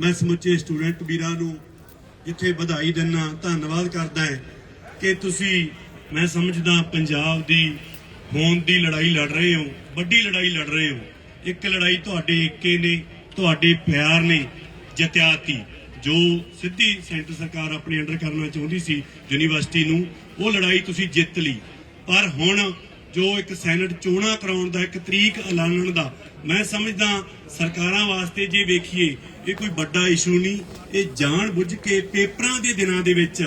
ਮੈਂ ਸਮੁੱਚੇ ਸਟੂਡੈਂਟ ਵੀਰਾਂ ਨੂੰ ਜਿੱਥੇ ਵਧਾਈ ਦਿੰਨਾ, ਧੰਨਵਾਦ ਕਰਦਾ ਹੈ ਕਿ ਤੁਸੀਂ, ਮੈਂ ਸਮਝਦਾ ਪੰਜਾਬ ਦੀ ਹੋਂਦ ਦੀ ਲੜਾਈ ਲੜ ਰਹੇ ਹੋ, ਵੱਡੀ ਲੜਾਈ ਲੜ ਰਹੇ ਹੋ। ਇੱਕ ਲੜਾਈ ਤੁਹਾਡੇ ਏਕੇ ਨੇ, ਤੁਹਾਡੇ ਪਿਆਰ ਨੇ ਜਤਿਆਤੀ। ਜੋ ਸਿੱਧੀ ਸੈਂਟਰ ਸਰਕਾਰ ਆਪਣੇ ਅੰਡਰ ਕਰਨਾ ਚਾਹੁੰਦੀ ਸੀ ਯੂਨੀਵਰਸਿਟੀ ਨੂੰ, ਉਹ ਲੜਾਈ ਤੁਸੀਂ ਜਿੱਤ ਲਈ। ਪਰ ਹੁਣ ਜੋ ਇੱਕ ਸੈਨੇਟ ਚੋਣਾਂ ਕਰਾਉਣ ਦਾ, ਇੱਕ ਤਰੀਕ ਐਲਾਨਣ ਦਾ, ਮੈਂ ਸਮਝਦਾ ਸਰਕਾਰਾਂ ਵਾਸਤੇ ਜੇ ਵੇਖੀਏ, ਇਹ ਕੋਈ ਵੱਡਾ ਇਸ਼ੂ ਨਹੀਂ, ਇਹ ਜਾਣ ਬੁੱਝ ਕੇ ਪੇਪਰਾਂ ਦੇ ਦਿਨਾਂ ਦੇ ਵਿੱਚ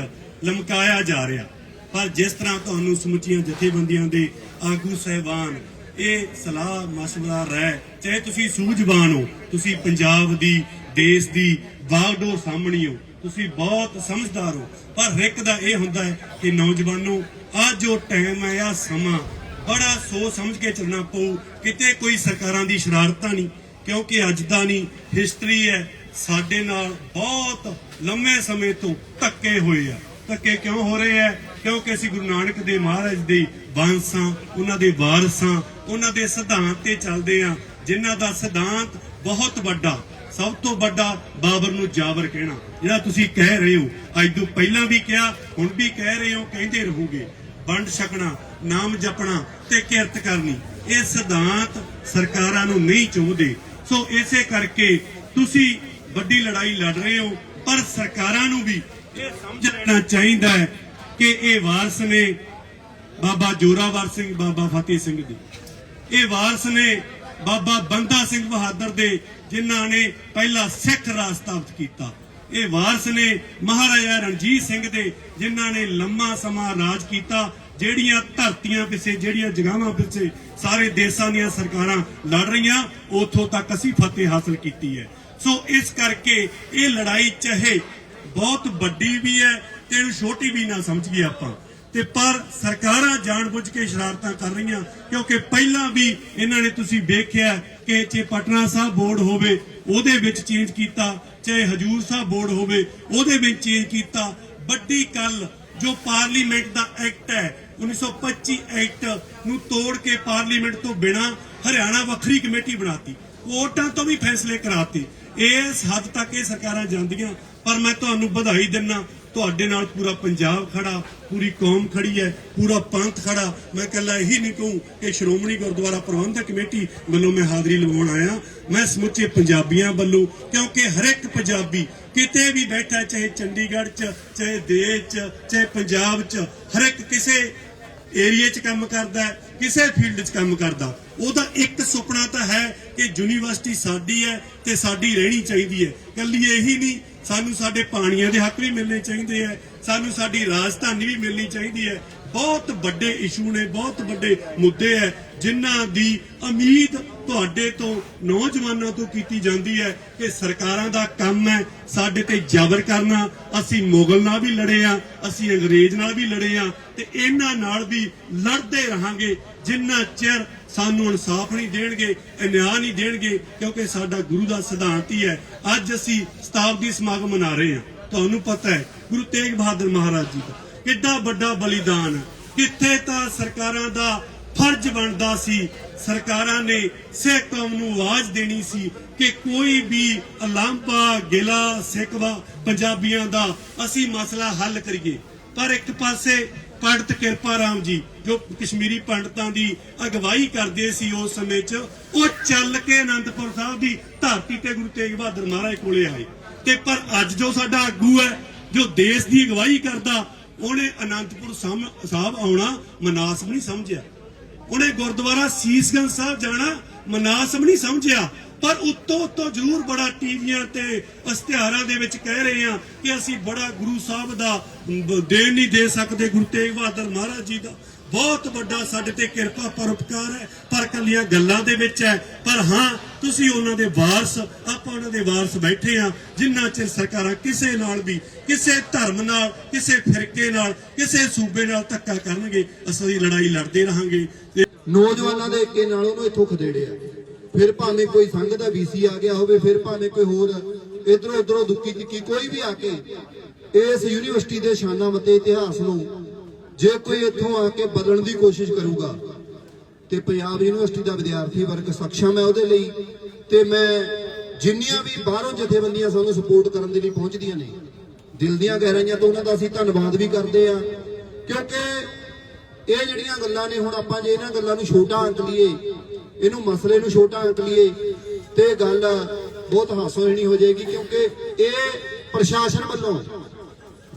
ਲਮਕਾਇਆ ਜਾ ਰਿਹਾ। ਪਰ ਜਿਸ ਤਰ੍ਹਾਂ ਤੁਹਾਨੂੰ ਸਮੁੱਚੀਆਂ ਜਥੇਬੰਦੀਆਂ ਦੇ ਆਗੂ ਸਹਿਬਾਨ ਇਹ ਸਲਾਹ ਮਸ਼ਵਰਾ ਰਹਿ ਚਾਹੇ ਤੁਸੀਂ ਸੂਝਵਾਨ ਹੋ, ਤੁਸੀਂ ਪੰਜਾਬ ਦੀ, ਦੇਸ਼ ਦੀ ਬਾਗਡੋਰ ਸਾਹਮਣੀ ਹੋ, ਤੁਸੀਂ ਬਹੁਤ ਸਮਝਦਾਰ ਹੋ। ਪਰ ਰਿਕ ਦਾ ਇਹ ਹੁੰਦਾ ਹੈ ਕਿ ਨੌਜਵਾਨੋ ਆ ਜੋ ਟਾਈਮ ਹੈ ਆ ਸਮਾਂ ਬੜਾ ਸੋਚ ਸਮਝ ਕੇ ਚੱਲਣਾ ਪਊ। ਕਿਤੇ ਕੋਈ ਸਰਕਾਰਾਂ ਦੀ ਸ਼ਰਾਰਤਾਂ ਨਹੀਂ, ਕਿਉਂਕਿ ਅੱਜ ਦਾ ਨਹੀਂ ਹਿਸਟਰੀ ਹੈ। ਸਾਡੇ ਨਾਲ ਬਹੁਤ ਲੰਮੇ ਸਮੇਂ ਤੋਂ ਧੱਕੇ ਹੋਏ ਆ। ਧੱਕੇ ਕਿਉਂ ਹੋ ਰਹੇ ਆ? ਕਿਉਂਕਿ ਅਸੀਂ ਗੁਰੂ ਨਾਨਕ ਦੇ ਮਹਾਰਾਜ ਦੇ ਵਾਂਸਾਂ ਉਹਨਾਂ ਦੇ ਵਾਰਸਾਂ, ਉਹਨਾਂ ਦੇ ਸਿਧਾਂਤ ਤੇ ਚੱਲਦੇ ਆ, ਜਿਨ੍ਹਾਂ ਦਾ ਸਿਧਾਂਤ ਬਹੁਤ ਵੱਡਾ, ਸਭ ਤੋਂ ਵੱਡਾ ਬਾਬਰ ਨੂੰ ਜਾਬਰ ਕਹਿਣਾ। ਜਿਹੜਾ ਤੁਸੀਂ ਕਹਿ ਰਹੇ ਹੋ, ਅੱਜ ਤੋਂ ਪਹਿਲਾਂ ਵੀ ਕਿਹਾ, ਹੁਣ ਵੀ ਕਹਿ ਰਹੇ ਹੋ, ਕਹਿੰਦੇ ਰਹੋਗੇ। ਵੰਡ ਛਕਣਾ ਨਾਮ ਜਪਣਾ ਤੇ ਕਿਰਤ ਕਰਨੀ, ਇਹ ਸਿਧਾਂਤ ਸਰਕਾਰਾਂ ਨੂੰ ਨਹੀਂ ਚਾਹੁੰਦੇ ਸੋ ਇਸੇ ਕਰਕੇ ਤੁਸੀਂ ਵੱਡੀ ਲੜਾਈ ਲੜ ਰਹੇ ਹੋ, ਪਰ ਸਰਕਾਰਾਂ ਨੂੰ ਵੀ ਇਹ ਸਮਝ ਲੈਣਾ ਚਾਹੀਦਾ ਹੈ ਕਿ ਇਹ ਵਾਰਸ ਨੇ ਬਾਬਾ ਜੋਰਾਵਰ ਸਿੰਘ, ਬਾਬਾ ਫਤਿਹ ਸਿੰਘ ਦੇ ਇਹ ਵਾਰਸ ਨੇ ਬਾਬਾ ਬੰਦਾ ਸਿੰਘ ਬਹਾਦਰ ਦੇ, ਜਿਨ੍ਹਾਂ ਨੇ ਪਹਿਲਾ ਸਿੱਖ ਰਾਜ ਸਥਾਪਿਤ ਕੀਤਾ। ਇਹ ਵਾਰਸ ਨੇ ਮਹਾਰਾਜਾ ਰਣਜੀਤ ਸਿੰਘ ਦੇ, ਜਿਨ੍ਹਾਂ ਨੇ ਲੰਮਾ ਸਮਾਂ ਰਾਜ ਕੀਤਾ। ਜਿਹੜੀਆਂ ਧਰਤੀਆਂ ਪਿੱਛੇ, ਜਿਹੜੀਆਂ ਜਗ੍ਹਾਵਾਂ ਪਿੱਛੇ ਸਾਰੇ ਦੇਸ਼ਾਂ ਦੀਆਂ ਸਰਕਾਰਾਂ ਲੜ ਰਹੀਆਂ, ਉੱਥੋਂ ਤੱਕ ਅਸੀਂ ਫਤਿਹ ਹਾਸਲ ਕੀਤੀ ਹੈ। ਸੋ ਇਸ ਕਰਕੇ ਇਹ ਲੜਾਈ ਚਾਹੇ ਬਹੁਤ ਵੱਡੀ ਵੀ ਹੈ ਤੇ ਇਹਨੂੰ ਛੋਟੀ ਵੀ ਨਾ ਸਮਝੀਏ ਆਪਾਂ। ਤੇ ਪਰ ਸਰਕਾਰਾਂ ਜਾਣਬੁੱਝ ਕੇ ਸ਼ਰਾਰਤਾਂ ਕਰ ਰਹੀਆਂ, ਕਿਉਂਕਿ ਪਹਿਲਾਂ ਵੀ ਇਹਨਾਂ ਨੇ ਤੁਸੀਂ ਵੇਖਿਆ ਕਿ ਚੇ ਪਟਨਾ ਸਾਹਿਬ ਬੋਰਡ ਹੋਵੇ, ਉਹਦੇ ਵਿੱਚ ਚੇਂਜ ਕੀਤਾ, ਚਾਹੇ ਹਜੂਰ ਸਾਹਿਬ ਬੋਰਡ ਹੋਵੇ, ਉਹਦੇ ਵਿੱਚ ਚੇਂਜ ਕੀਤਾ। ਵੱਡੀ ਕੱਲ ਜੋ ਪਾਰਲੀਮੈਂਟ ਦਾ ਐਕਟ ਹੈ 1925 ਐਕਟ ਨੂੰ ਤੋੜ ਕੇ ਪਾਰਲੀਮੈਂਟ ਤੋਂ ਬਿਨਾ ਹਰਿਆਣਾ ਵੱਖਰੀ ਕਮੇਟੀ ਬਣਾਤੀ। ਕੋਰਟਾਂ ਤੋਂ ਵੀ ਫੈਸਲੇ ਕਰਾਤੇ। ਇਸ ਹੱਦ ਤੱਕ ਇਹ ਸਰਕਾਰਾਂ ਜਾਂਦੀਆਂ, ਪਰ ਮੈਂ ਤੁਹਾਨੂੰ ਵਧਾਈ ਦਿੰਨਾ, ਤੁਹਾਡੇ ਨਾਲ ਪੂਰਾ ਪੰਜਾਬ ਖੜਾ, ਪੂਰੀ ਕੌਮ ਖੜੀ ਹੈ, ਪੂਰਾ ਪੰਥ ਖੜਾ। ਮੈਂ ਕੱਲਾ ਇਹੀ ਨਹੀਂ ਕਹੂੰ ਕਿ ਸ਼੍ਰੋਮਣੀ ਗੁਰਦੁਆਰਾ ਪ੍ਰਬੰਧਕ ਕਮੇਟੀ ਵੱਲੋਂ ਮੈਂ ਹਾਜ਼ਰੀ ਲਵਾਉਣ ਆਇਆ। ਮੈਂ ਸਮੁੱਚੇ ਪੰਜਾਬੀਆਂ ਵੱਲੋਂ, ਕਿਉਂਕਿ ਹਰ ਇੱਕ ਪੰਜਾਬੀ ਕਿਤੇ ਵੀ ਬੈਠਾ ਚਾਹੇ ਚੰਡੀਗੜ੍ਹ 'ਚ, ਚਾਹੇ ਦੇਸ਼ 'ਚ, ਚਾਹੇ ਪੰਜਾਬ 'ਚ ਹਰ ਇੱਕ ਕਿਸੇ ਏਰੀਏ 'ਚ ਕੰਮ ਕਰਦਾ ਕਿਸੇ ਫੀਲਡ 'ਚ ਕੰਮ ਕਰਦਾ। ਉਹਦਾ ਇੱਕ ਸੁਪਨਾ ਤਾਂ ਹੈ ਕਿ ਯੂਨੀਵਰਸਿਟੀ ਸਾਡੀ ਹੈ ਤੇ ਸਾਡੀ ਰਹਿਣੀ ਚਾਹੀਦੀ ਹੈ। ਕੱਲੀ ਇਹੀ ਨਹੀਂ, ਸਾਨੂੰ ਸਾਡੇ ਪਾਣੀਆਂ ਦੇ ਹੱਕ ਵੀ ਮਿਲਣੇ ਚਾਹੀਦੇ ਹੈ, ਸਾਨੂੰ ਸਾਡੀ ਰਾਜਧਾਨੀ ਵੀ ਮਿਲਣੀ ਚਾਹੀਦੀ ਹੈ। ਬਹੁਤ ਵੱਡੇ ਇਸ਼ੂ ਨੇ, ਬਹੁਤ ਵੱਡੇ ਮੁੱਦੇ ਹੈ, ਜਿਨ੍ਹਾਂ ਦੀ ਉਮੀਦ ਤੁਹਾਡੇ ਤੋਂ, ਨੌਜਵਾਨਾਂ ਤੋਂ ਕੀਤੀ ਜਾਂਦੀ ਹੈ ਕਿ ਸਰਕਾਰਾਂ ਦਾ ਕੰਮ ਹੈ ਸਾਡੇ ਤੇ ਜ਼ਬਰ ਕਰਨਾ। ਅਸੀਂ ਮੁਗਲ ਨਾਲ ਵੀ ਲੜੇ ਆ ਅਸੀਂ ਅੰਗਰੇਜ਼ ਨਾਲ ਵੀ ਲੜੇ ਆ ਤੇ ਇਹਨਾਂ ਨਾਲ ਵੀ ਲੜਦੇ ਰਹਾਂਗੇ। ਜਿੰਨਾ ਚਿਰ ਸਾਨੂੰ ਇਨਸਾਫ ਨਹੀਂ ਦੇਣਗੇ ਨਿਆਂ ਨਹੀਂ ਦੇਣਗੇ, ਕਿਉਂਕਿ ਸਾਡਾ ਗੁਰੂ ਦਾ ਸਿਧਾਂਤ ਹੀ ਹੈ, ਅੱਜ ਅਸੀਂ ਸ਼ਤਾਬਦੀ ਸਮਾਗਮ ਮਨਾ ਰਹੇ ਹਾਂ। ਤੁਹਾਨੂੰ ਪਤਾ ਹੈ, ਗੁਰੂ ਤੇਗ ਬਹਾਦਰ ਮਹਾਰਾਜ ਜੀ ਦਾ ਕਿੱਡਾ ਵੱਡਾ ਬਲੀਦਾਨ ਕਿੱਥੇ ਤਾਂ ਸਰਕਾਰਾਂ ਦਾ ਫਰਜ਼ ਬਣਦਾ ਸੀ ਸਰਕਾਰਾਂ ਨੇ ਸਿੱਖ ਕੌਮ ਨੂੰ ਆਵਾਜ਼ ਦੇਣੀ ਸੀ ਕਿ ਕੋਈ ਵੀ ਅਲਾਂਭਾ ਗਿਲਾ ਸਿਕਵਾ ਪੰਜਾਬੀਆਂ ਦਾ ਅਸੀਂ ਮਸਲਾ ਹੱਲ ਕਰੀਏ। ਪਰ ਇੱਕ ਪਾਸੇ ਪੰਡਤ ਕਿਰਪਾ ਰਾਮ ਜੀ, ਜੋ ਕਸ਼ਮੀਰੀ ਪੰਡਤਾਂ ਦੀ ਅਗਵਾਈ ਕਰਦੇ ਸੀ ਉਸ ਸਮੇਂ 'ਚ, ਉਹ ਚੱਲ ਕੇ ਅਨੰਦਪੁਰ ਸਾਹਿਬ ਦੀ ਧਰਤੀ ਤੇ ਗੁਰੂ ਤੇਗ ਬਹਾਦਰ ਮਹਾਰਾਜ ਕੋਲੇ ਆਏ। ਤੇ ਪਰ ਅੱਜ ਜੋ ਸਾਡਾ ਆਗੂ ਹੈ, ਜੋ ਦੇਸ਼ ਦੀ ਅਗਵਾਈ ਕਰਦਾ, ਉਹਨੇ ਅਨੰਦਪੁਰ ਸਾਹਿਬ ਆਉਣਾ ਮਨਾਸਬ ਨਹੀਂ ਸਮਝਿਆ। ਉਹਨੇ ਗੁਰਦੁਆਰਾ ਸੀਸਗੰਜ ਸਾਹਿਬ ਜਾਣਾ ਮਨਾਸਬ ਨਹੀਂ ਸਮਝਿਆ। ਪਰ ਉੱਤੋਂ ਉੱਤੋਂ ਜ਼ਰੂਰ ਬੜਾ ਟੀਵੀਆਂ ਤੇ ਇਸ਼ਤਿਹਾਰਾਂ ਦੇ ਵਿੱਚ ਕਹਿ ਰਹੇ ਆ ਕਿ ਅਸੀਂ ਬੜਾ ਗੁਰੂ ਸਾਹਿਬ ਦਾ ਦੇਣ ਨਹੀਂ ਦੇ ਸਕਦੇ, ਗੁਰੂ ਤੇਗ ਬਹਾਦਰ ਮਹਾਰਾਜ ਜੀ ਦਾ। ਬਹੁਤ ਵੱਡਾ ਸਾਡੇ ਤੇ ਕਿਰਪਾ ਪਰਉਪਕਾਰ ਹੈ, ਪਰ ਕੱਲੀਆਂ ਗੱਲਾਂ ਦੇ ਵਿੱਚ ਹੈ। ਪਰ ਹਾਂ, ਤੁਸੀਂ ਉਹਨਾਂ ਦੇ ਵਾਰਸ, ਆਪਾਂ ਉਹਨਾਂ ਦੇ ਵਾਰਸ ਬੈਠੇ ਆ ਜਿੰਨਾ ਚਿਰ ਸਰਕਾਰਾਂ ਕਿਸੇ ਨਾਲ ਵੀ, ਕਿਸੇ ਧਰਮ ਨਾਲ, ਕਿਸੇ ਫਿਰਕੇ ਨਾਲ, ਕਿਸੇ ਸੂਬੇ ਨਾਲ ਧੱਕਾ ਕਰਨਗੇ, ਅਸੀਂ ਲੜਾਈ ਲੜਦੇ ਰਹਾਂਗੇ। ਨੌਜਵਾਨਾਂ ਦੇ ਏਕੇ ਨਾਲ ਉਹਨੂੰ ਇੱਥੋਂ ਖਦੇੜਿਆ ਫਿਰ ਭਾਵੇਂ ਕੋਈ ਸੰਘ ਦਾ ਵੀਸੀ ਆ ਗਿਆ ਹੋਵੇ, ਫਿਰ ਭਾਵੇਂ ਕੋਈ ਹੋਰ ਇਧਰੋਂ ਉਧਰੋਂ ਦੁੱਕੀ ਤਿੱਕੀ ਕੋਈ ਵੀ ਆ ਕੇ ਇਸ ਯੂਨੀਵਰਸਿਟੀ ਦੇ ਸ਼ਾਨਾ ਮਤੇ ਇਤਿਹਾਸ ਨੂੰ ਜੇ ਕੋਈ ਇੱਥੋਂ ਆ ਕੇ ਬਦਲਣ ਦੀ ਕੋਸ਼ਿਸ਼ ਕਰੂਗਾ, ਤੇ ਪੰਜਾਬ ਯੂਨੀਵਰਸਿਟੀ ਦਾ ਵਿਦਿਆਰਥੀ ਵਰਗ ਸક્ષਮ ਹੈ ਉਹਦੇ ਲਈ, ਤੇ ਮੈਂ ਜਿੰਨੀਆਂ ਵੀ ਬਾਹਰੋਂ ਜਥੇਬੰਦੀਆਂ ਸਾਨੂੰ ਸਪੋਰਟ ਕਰਨ ਦੇ ਲਈ ਪਹੁੰਚਦੀਆਂ ਨੇ, ਦਿਲ ਦੀਆਂ ਗਹਿਰਾਈਆਂ ਤੋਂ ਉਹਨਾਂ ਦਾ ਅਸੀਂ ਧੰਨਵਾਦ ਵੀ ਕਰਦੇ ਆ ਕਿਉਂਕਿ ਇਹ ਜਿਹੜੀਆਂ ਗੱਲਾਂ ਨੇ, ਹੁਣ ਆਪਾਂ ਜੇ ਇਹਨਾਂ ਗੱਲਾਂ ਨੂੰ ਛੋਟਾ ਅੰਕ ਲਈਏ ਇਹਨੂੰ ਮਸਲੇ ਨੂੰ ਛੋਟਾ ਅੰਕ ਲਈਏ ਤੇ ਇਹ ਗੱਲ ਬਹੁਤ ਹਾਸੋਹੀਣੀ ਹੋ ਜਾਏਗੀ, ਕਿਉਂਕਿ ਇਹ ਪ੍ਰਸ਼ਾਸਨ ਵੱਲੋਂ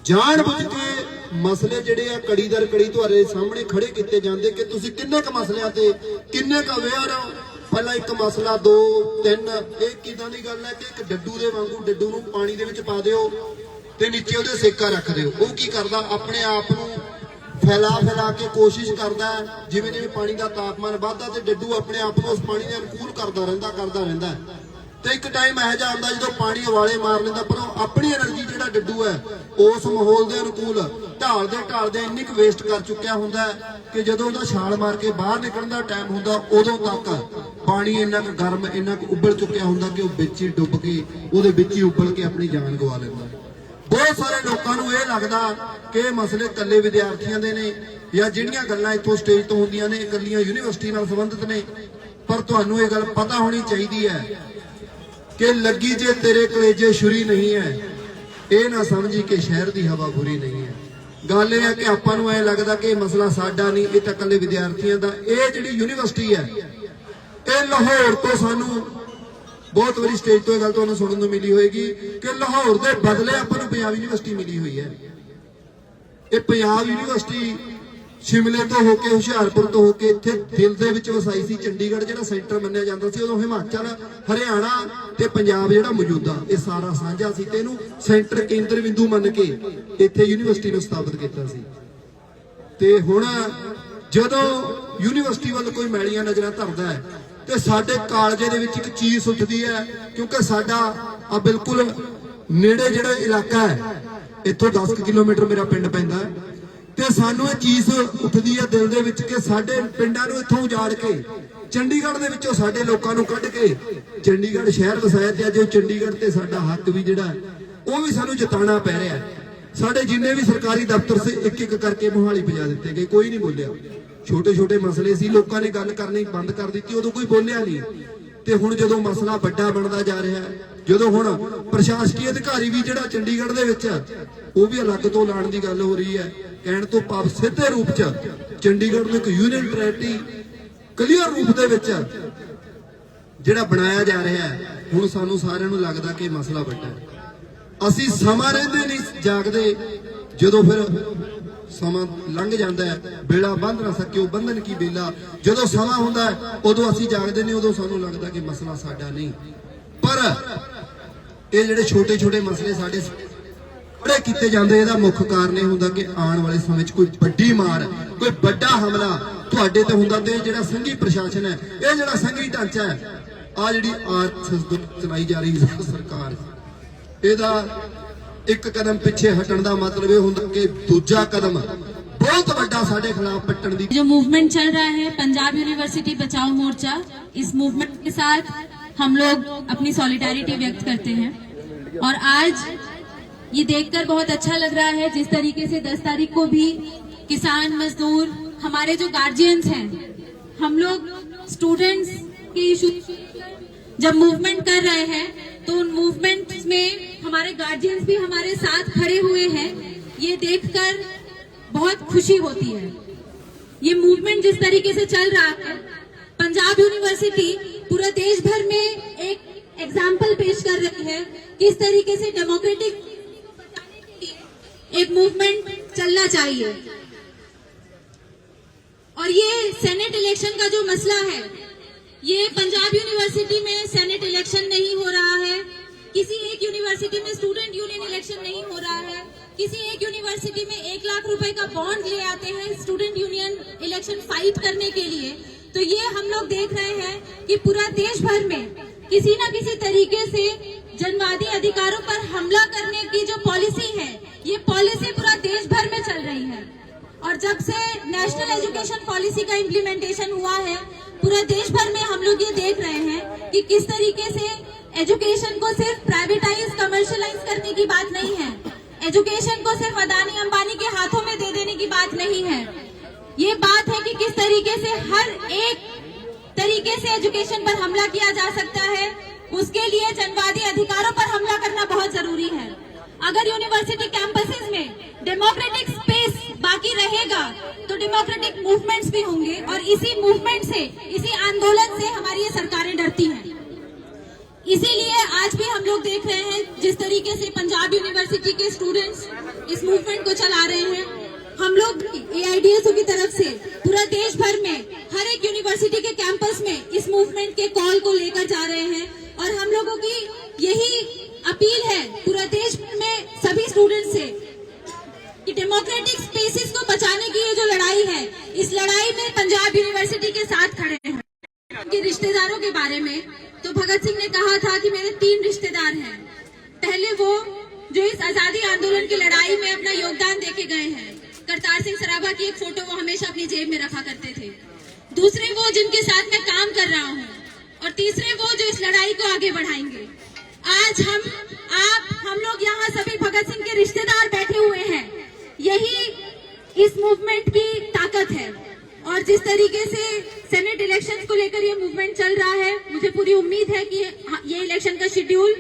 ਜਾਣ ਬੁੱਝ ਕੇ ਮਸਲੇ ਜਿਹੜੇ ਆ ਕੜੀ ਦਰ ਕੜੀ ਤੁਹਾਡੇ ਸਾਹਮਣੇ ਖੜੇ ਕੀਤੇ ਜਾਂਦੇ ਕਿ ਤੁਸੀਂ ਕਿੰਨੇ ਕ ਮਸਲਿਆਂ ਤੇ ਕਿੰਨੇ ਕ ਅਵੇਅਰ ਹੋ? ਪਹਿਲਾਂ ਇੱਕ ਮਸਲਾ, ਦੋ, ਤਿੰਨ, ਇਹ ਕਿਦਾਂ ਦੀ ਗੱਲ ਹੈ ਕਿ ਇੱਕ ਡੱਡੂ ਦੇ ਵਾਂਗੂ ਡੱਡੂ ਨੂੰ ਪਾਣੀ ਦੇ ਵਿੱਚ ਪਾ ਦਿਓ ਤੇ ਨੀਚੇ ਉਹਦੇ ਸੇਕਾ ਰੱਖ ਦਿਓ। ਉਹ ਕੀ ਕਰਦਾ? ਆਪਣੇ ਆਪ ਨੂੰ ਫੈਲਾ ਫੈਲਾ ਕੇ ਕੋਸ਼ਿਸ਼ ਕਰਦਾ ਜਿਵੇਂ ਜਿਵੇਂ ਪਾਣੀ ਦਾ ਤਾਪਮਾਨ ਵੱਧਦਾ ਤੇ ਡੱਡੂ ਆਪਣੇ ਆਪ ਨੂੰ ਉਸ ਪਾਣੀ ਦੇ ਅਨੁਕੂਲ ਕਰਦਾ ਰਹਿੰਦਾ ਕਰਦਾ ਰਹਿੰਦਾ ਤੇ ਇੱਕ ਟਾਈਮ ਇਹ ਜਾ ਆਉਂਦਾ ਜਦੋਂ ਪਾਣੀ ਵਾਲੇ ਮਾਰ ਲੈਂਦਾ, ਪਰ ਉਹ ਆਪਣੀ એનર્ਜੀ ਜਿਹੜਾ ਡੱਡੂ ਹੈ, ਉਸ ਮਾਹੌਲ ਦੇ ਅਨੁਕੂਲ ਢਾਲ ਦੇ ਢਾਲ ਦੇ ਇੰਨੀ ਕੁ ਵੇਸਟ ਕਰ ਚੁੱਕਿਆ ਹੁੰਦਾ ਕਿ ਜਦੋਂ ਉਹਦਾ ਛਾਲ ਮਾਰ ਕੇ ਬਾਹਰ ਨਿਕਲਣ ਦਾ ਟਾਈਮ ਹੁੰਦਾ, ਉਦੋਂ ਤੱਕ ਪਾਣੀ ਇੰਨਾ ਕੁ ਗਰਮ, ਇੰਨਾ ਕੁ ਉੱਬਲ ਚੁੱਕਿਆ ਹੁੰਦਾ ਕਿ ਉਹ ਵਿੱਚ ਹੀ ਡੁੱਬ ਕੇ, ਉਹਦੇ ਵਿੱਚ ਹੀ ਉੱਬਲ ਕੇ ਆਪਣੀ ਜਾਨ ਗਵਾ ਲੈਂਦਾ। ਬਹੁਤ ਸਾਰੇ ਲੋਕਾਂ ਨੂੰ ਇਹ ਲੱਗਦਾ ਕਿ ਇਹ ਮਸਲੇ ਇਕੱਲੇ ਵਿਦਿਆਰਥੀਆਂ ਦੇ ਨੇ ਜਾਂ ਜਿਹੜੀਆਂ ਗੱਲਾਂ ਇੱਥੋਂ ਸਟੇਜ ਤੋਂ ਹੁੰਦੀਆਂ ਨੇ, ਇਕੱਲੀਆਂ ਯੂਨੀਵਰਸਿਟੀ ਨਾਲ ਸੰਬੰਧਿਤ ਨੇ, ਪਰ ਤੁਹਾਨੂੰ ਇਹ ਗੱਲ ਪਤਾ ਹੋਣੀ ਚਾਹੀਦੀ ਹੈ ਕਿ ਲੱਗੀ ਜੇ ਤੇਰੇ ਕਲੇਜੇ ਛੁਰੀ ਨਹੀਂ ਹੈ, ਇਹ ਨਾ ਸਮਝੀ ਕਿ ਸ਼ਹਿਰ ਦੀ ਹਵਾ ਬੁਰੀ ਨਹੀਂ ਹੈ। ਗੱਲ ਇਹ ਹੈ ਕਿ ਆਪਾਂ ਨੂੰ ਐ ਲੱਗਦਾ ਕਿ ਇਹ ਮਸਲਾ ਸਾਡਾ ਨਹੀਂ, ਇਹ ਤਾਂ ਇਕੱਲੇ ਵਿਦਿਆਰਥੀਆਂ ਦਾ, ਇਹ ਜਿਹੜੀ ਯੂਨੀਵਰਸਿਟੀ ਹੈ, ਇਹ ਲਾਹੌਰ ਤੋਂ ਸਾਨੂੰ ਬਹੁਤ ਵਾਰੀ ਸਟੇਜ ਤੋਂ ਇਹ ਗੱਲ ਤੁਹਾਨੂੰ ਸੁਣਨ ਨੂੰ ਮਿਲੀ ਹੋਏਗੀ ਕਿ ਲਾਹੌਰ ਦੇ ਬਦਲੇ ਆਪਾਂ ਨੂੰ ਪੰਜਾਬ ਯੂਨੀਵਰਸਿਟੀ ਮਿਲੀ ਹੋਈ ਹੈ। ਇਹ ਪੰਜਾਬ ਯੂਨੀਵਰਸਿਟੀ ਸ਼ਿਮਲੇ ਤੋਂ ਹੋ ਕੇ ਹੁਸ਼ਿਆਰਪੁਰ ਤੋਂ ਹੋ ਕੇ ਇੱਥੇ ਦਿਲ ਦੇ ਵਿੱਚ ਵਸਾਈ ਸੀ। ਚੰਡੀਗੜ੍ਹ ਜਿਹੜਾ ਸੈਂਟਰ ਮੰਨਿਆ ਜਾਂਦਾ ਸੀ, ਉਦੋਂ ਹਿਮਾਚਲ, ਹਰਿਆਣਾ ਤੇ ਪੰਜਾਬ ਜਿਹੜਾ ਮੌਜੂਦਾ, ਇਹ ਸਾਰਾ ਸਾਂਝਾ ਸੀ ਤੇ ਇਹਨੂੰ ਸੈਂਟਰ ਕੇਂਦਰ ਬਿੰਦੂ ਮੰਨ ਕੇ ਇੱਥੇ ਯੂਨੀਵਰਸਿਟੀ ਨੂੰ ਸਥਾਪਿਤ ਕੀਤਾ ਸੀ। ਤੇ ਹੁਣ ਜਦੋਂ ਯੂਨੀਵਰਸਿਟੀ ਵੱਲ ਕੋਈ ਮੈਲੀਆਂ ਨਜ਼ਰਾਂ ਧਰਦਾ ਹੈ, ਤੇ ਸਾਡੇ ਕਾਲਜੇ ਦੇ ਵਿੱਚ ਇੱਕ ਚੀਜ਼ ਉੱਠਦੀ ਹੈ, ਕਿਉਂਕਿ ਸਾਡਾ ਆ ਬਿਲਕੁਲ ਨੇੜੇ ਜਿਹੜਾ ਇਲਾਕਾ ਹੈ, ਇੱਥੋਂ 10 ਕਿਲੋਮੀਟਰ ਮੇਰਾ ਪਿੰਡ ਪੈਂਦਾ ਹੈ। ਸਾਨੂੰ ਇਹ ਚੀਜ਼ ਉੱਠਦੀ ਹੈ ਦਿਲ ਦੇ ਵਿੱਚ ਕਿ ਸਾਡੇ ਪਿੰਡਾਂ ਨੂੰ ਇੱਥੋਂ ਉਜਾੜ ਕੇ ਚੰਡੀਗੜ੍ਹ ਦੇ ਵਿੱਚੋਂ ਸਾਡੇ ਲੋਕਾਂ ਨੂੰ ਕੱਢ ਕੇ ਚੰਡੀਗੜ੍ਹ ਸ਼ਹਿਰ ਵਸਾਇਆ ਤੇ ਅੱਜ ਉਹ ਚੰਡੀਗੜ੍ਹ ਤੇ ਸਾਡਾ ਹੱਕ ਵੀ ਜਿਹੜਾ ਉਹ ਵੀ ਸਾਨੂੰ ਜਤਾਉਣਾ ਪੈ ਰਿਹਾ ਸਾਡੇ ਜਿੰਨੇ ਵੀ ਸਰਕਾਰੀ ਦਫ਼ਤਰ ਸੀ ਇੱਕ ਇੱਕ ਕਰਕੇ ਮੋਹਾਲੀ ਪਜਾ ਦਿੱਤੇ ਗਏ ਕੋਈ ਨਹੀਂ ਬੋਲਿਆ। ਛੋਟੇ ਛੋਟੇ ਮਸਲੇ ਸੀ ਲੋਕਾਂ ਨੇ ਗੱਲ ਕਰਨੀ ਬੰਦ ਕਰ ਦਿੱਤੀ ਉਦੋਂ ਕੋਈ ਬੋਲਿਆ ਨਹੀਂ। ਤੇ ਹੁਣ ਜਦੋਂ ਮਸਲਾ ਵੱਡਾ ਬਣਦਾ ਜਾ ਰਿਹਾ ਹੈ ਜਦੋਂ ਹੁਣ ਪ੍ਰਸ਼ਾਸਕੀ ਅਧਿਕਾਰੀ ਵੀ ਜਿਹੜਾ ਚੰਡੀਗੜ੍ਹ ਦੇ ਵਿੱਚ ਹੈ, ਉਹ ਵੀ ਅਲੱਗ ਤੋਂ ਲਾਣ ਦੀ ਗੱਲ ਹੋ ਰਹੀ ਹੈ। ਕਹਿਣ ਤੋਂ ਭਾਵ ਸਿੱਧੇ ਰੂਪ 'ਚ ਚੰਡੀਗੜ੍ਹ ਨੂੰ ਇੱਕ ਯੂਨੀਅਨ ਟੈਰੀਟਰੀ ਕਲੀਅਰ ਰੂਪ ਦੇ ਵਿੱਚ ਜਿਹੜਾ ਬਣਾਇਆ ਜਾ ਰਿਹਾ ਹੈ, ਹੁਣ ਸਾਨੂੰ ਸਾਰਿਆਂ ਨੂੰ ਲੱਗਦਾ ਕਿ ਮਸਲਾ ਵੱਡਾ ਹੈ। ਅਸੀਂ ਸਮਾਂ ਰਹਿੰਦੇ ਨਹੀਂ ਜਾਗਦੇ, ਜਦੋਂ ਫਿਰ ਸਮਾਂ ਲੰਘ ਜਾਂਦਾ ਹੈ ਬੇੜਾ ਬੰਦ ਨਾ ਸਕਿਓ ਬੰਧਨ ਕੀ ਬੇਲਾ? ਜਦੋਂ ਸਮਾਂ ਹੁੰਦਾ ਉਦੋਂ ਅਸੀਂ ਜਾਗਦੇ ਨਹੀਂ, ਉਦੋਂ ਸਾਨੂੰ ਲੱਗਦਾ ਕਿ ਮਸਲਾ ਸਾਡਾ ਨਹੀਂ। ਪਰ ਇਹ ਜਿਹੜੇ ਛੋਟੇ ਛੋਟੇ ਮਸਲੇ ਸਾਡੇ ਬੜੇ ਕੀਤੇ ਜਾਂਦੇ ਇਹਦਾ ਮੁੱਖ ਕਾਰਨ ਇਹ ਹੁੰਦਾ ਕਿ ਆਉਣ ਵਾਲੇ ਸਮੇਂ 'ਚ ਕੋਈ ਵੱਡੀ ਮਾਰ ਕੋਈ ਵੱਡਾ ਹਮਲਾ ਤੁਹਾਡੇ ਤੇ ਹੁੰਦਾ ਤੇ ਇਹ ਜਿਹੜਾ ਸੰਘੀ ਪ੍ਰਸ਼ਾਸਨ ਹੈ ਇਹ ਜਿਹੜਾ ਸੰਘੀ ਢਾਂਚਾ ਹੈ ਆ ਜਿਹੜੀ ਆਰਥ ਚਲਾਈ ਜਾ ਰਹੀ ਹੈ ਸਰਕਾਰ ਇਹਦਾ ਇੱਕ ਕਦਮ ਪਿੱਛੇ ਹਟਣ ਦਾ ਮਤਲਬ ਇਹ ਹੁੰਦਾ ਕਿ ਦੂਜਾ ਕਦਮ ਬਹੁਤ ਵੱਡਾ ਸਾਡੇ ਖਿਲਾਫ ਪੱਟਣ ਦੀ जो मूवमेंट चल रहा है पंजाब यूनिवर्सिटी बचाओ मोर्चा इस मूवमेंट के साथ हम लोग अपनी सॉलिडारिटी व्यक्त करते हैं और आज ये देखकर बहुत अच्छा लग रहा है जिस तरीके से 10 तारीख को भी किसान मजदूर, हमारे जो गार्जियंस हैं, हम लोग स्टूडेंट्स के इशू जब मूवमेंट कर रहे हैं तो उन मूवमेंट में हमारे गार्जियंस भी हमारे साथ खड़े हुए हैं। ये देखकर बहुत खुशी होती है। ये मूवमेंट जिस तरीके से चल रहा है, पंजाब यूनिवर्सिटी पूरे देश भर में एक एग्ज़ाम्पल पेश कर रही है किस तरीके से डेमोक्रेटिक एक मूवमेंट चलना चाहिए। और ये सेनेट इलेक्शन का जो मसला है, ये पंजाब यूनिवर्सिटी में सेनेट इलेक्शन नहीं हो रहा है। किसी एक यूनिवर्सिटी में स्टूडेंट यूनियन इलेक्शन नहीं हो रहा है। किसी एक यूनिवर्सिटी में एक लाख रुपए का बॉन्ड ले आते हैं स्टूडेंट यूनियन इलेक्शन फाइट करने के लिए। तो ये हम लोग देख रहे हैं कि पूरा देश भर में किसी न किसी तरीके से जनवादी अधिकारों पर हमला करने की जो पॉलिसी है ये पॉलिसी पूरा देश भर में चल रही है। और जब से नेशनल एजुकेशन पॉलिसी का इम्प्लीमेंटेशन हुआ है, पूरे देश भर में हम लोग ये देख रहे हैं कि किस तरीके से एजुकेशन को सिर्फ़ प्राइवेटाइज कमर्शियलाइज करने की बात नहीं है। एजुकेशन को सिर्फ़ अदानी अंबानी के हाथों में दे देने की बात नहीं है। ये बात है कि किस तरीके से हर एक तरीके से एजुकेशन पर हमला किया जा सकता है, उसके लिए जनवादी अधिकारों पर हमला करना बहुत ज़रूरी है। अगर यूनिवर्सिटी कैंपसेस में डेमोक्रेटिक स्पेस बाकी रहेगा तो डेमोक्रेटिक मूवमेंट्स भी होंगे और इसी मूवमेंट से, इसी आंदोलन से हमारी ये सरकारें डरती हैं। इसीलिए आज भी हम लोग देख रहे हैं जिस तरीके से पंजाब यूनिवर्सिटी के स्टूडेंट्स इस मूवमेंट को चला रहे हैं। हम लोग एआईडीएसओ की तरफ़ से पूरा देश भर में, हर एक यूनिवर्सिटी के कैंपस में इस मूवमेंट के कॉल को लेकर जा रहे हैं। और हम लोगों की यही अपील है, पूरा देश सभी स्टूडेंट्स से कि डेमोक्रेटिक स्पेसिस को बचाने की ये जो लड़ाई है, इस लड़ाई में पंजाब यूनिवर्सिटी के साथ खड़े हैं। उनके रिश्तेदारों के बारे में तो भगत सिंह ने कहा था कि मेरे तीन रिश्तेदार हैं। पहले वो जो इस आज़ादी आंदोलन की लड़ाई में अपना योगदान देके गए हैं, करतार सिंह सराभा की एक फ़ोटो वो हमेशा अपनी जेब में रखा करते थे। दूसरे वो जिनके साथ मैं काम कर रहा हूँ, और तीसरे वो जो इस लड़ाई को आगे बढ़ाएँगे। आज हम, आप, हम लोग यहाँ सभी भगत सिंह के रिश्तेदार बैठे हुए हैं। यही इस मूवमेंट की ताकत है। और जिस तरीके से सेनेट इलेक्शंस को लेकर ये मूवमेंट चल रहा है, मुझे पूरी उम्मीद है कि ये इलेक्शन का शेड्यूल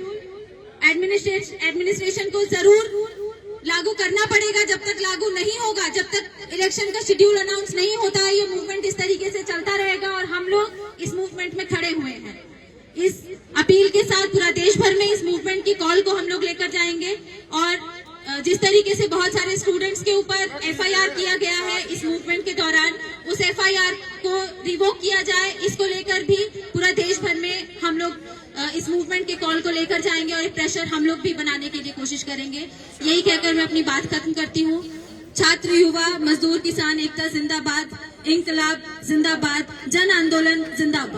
एडमिनिस्ट्रेशन एडमिनिस्ट्रेशन को ज़रूर लागू करना पड़ेगा। जब तक लागू नहीं होगा, जब तक इलेक्शन का शेड्यूल अनाउंस नहीं होता है, ये मूवमेंट इस तरीके से चलता रहेगा और हम लोग इस मूवमेंट में खड़े हुए हैं। इस अपील के साथ पूरा देश भर में इस मूवमेंट की कॉल को हम लोग लेकर जाएँगे। और जिस तरीके से बहुत सारे स्टूडेंट्स के ऊपर एफआईआर किया गया है इस मूवमेंट के दौरान, उस एफआईआर को रिवोक किया जाए, इसको लेकर भी पूरा देश भर में हम लोग इस मूवमेंट के कॉल को लेकर जाएँगे और एक प्रेशर हम लोग भी बनाने के लिए कोशिश करेंगे। यही कहकर मैं अपनी बात खत्म करती हूँ। छात्र, युवा, मजदूर, किसान, एकता, जिंदाबाद इंकलाब जिंदाबाद, जन आंदोलन, जिंदाबाद।